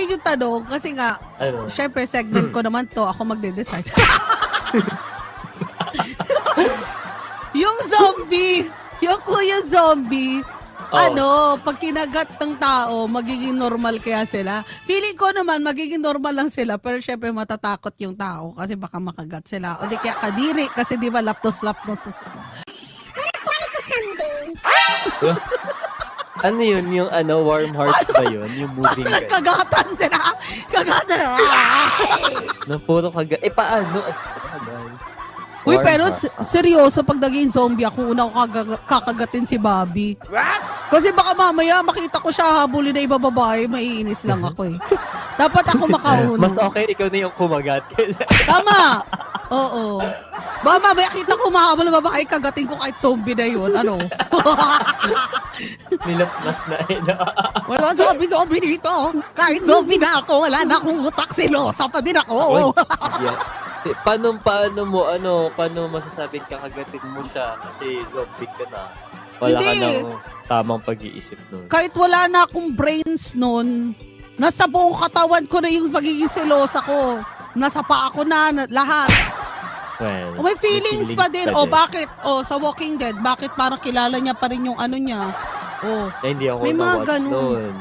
gawin yung tanong kasi nga, Ano? syempre segment ko naman to, ako magde-decide. yung zombie, yung kuya zombie, Oh. ano, pag kinagat ng tao, magiging normal kaya sila. Feeling ko naman, magiging normal lang sila, pero syempre matatakot yung tao kasi baka makagat sila. O di kaya kadiri, kasi di ba laptos-laptos. Ano yun? Yung ano, warm hearts ba yun? Yung moving guy. Kagatan sila! Kagatan sila! Na puro kaga... Eh, paano? Ay, tagal. Uy, Warm pero heart. s- seryoso, pag naging zombie ako, una ko kagaga- kakagatin si Bobby. Kasi baka mamaya makita ko siya habulin na iba babae, maiinis lang ako eh. Dapat ako makauna. Mas okay ikaw na yung kumagat. Tama! Oo. Baka mamaya kita ko mahabol na babae, kagatin ko kahit zombie na yun. Ano? Nilapmas na eh. no? wala zombie-zombie dito. Kahit zombie na ako, wala na akong utak silosa pa din ako. Yeah. Eh, Paano, paano mo, ano, paano masasabing kakagatin mo siya kasi zombie ka na? Wala ka Hindi. ng tamang pag-iisip nun. kahit wala na akong brains nun, nasa buong katawan ko na yung pagiging selosa ko. Nasa paa ko na, na lahat. Well, O, may feelings, pa din. O din. bakit? O sa Walking Dead, bakit parang kilala niya pa rin yung ano niya? O, Na hindi ako May mga ganun. nun.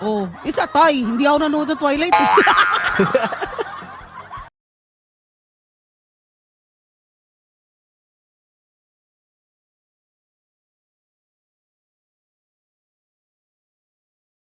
oh, it's a tie. Hindi ako nanonood ng Twilight. eh.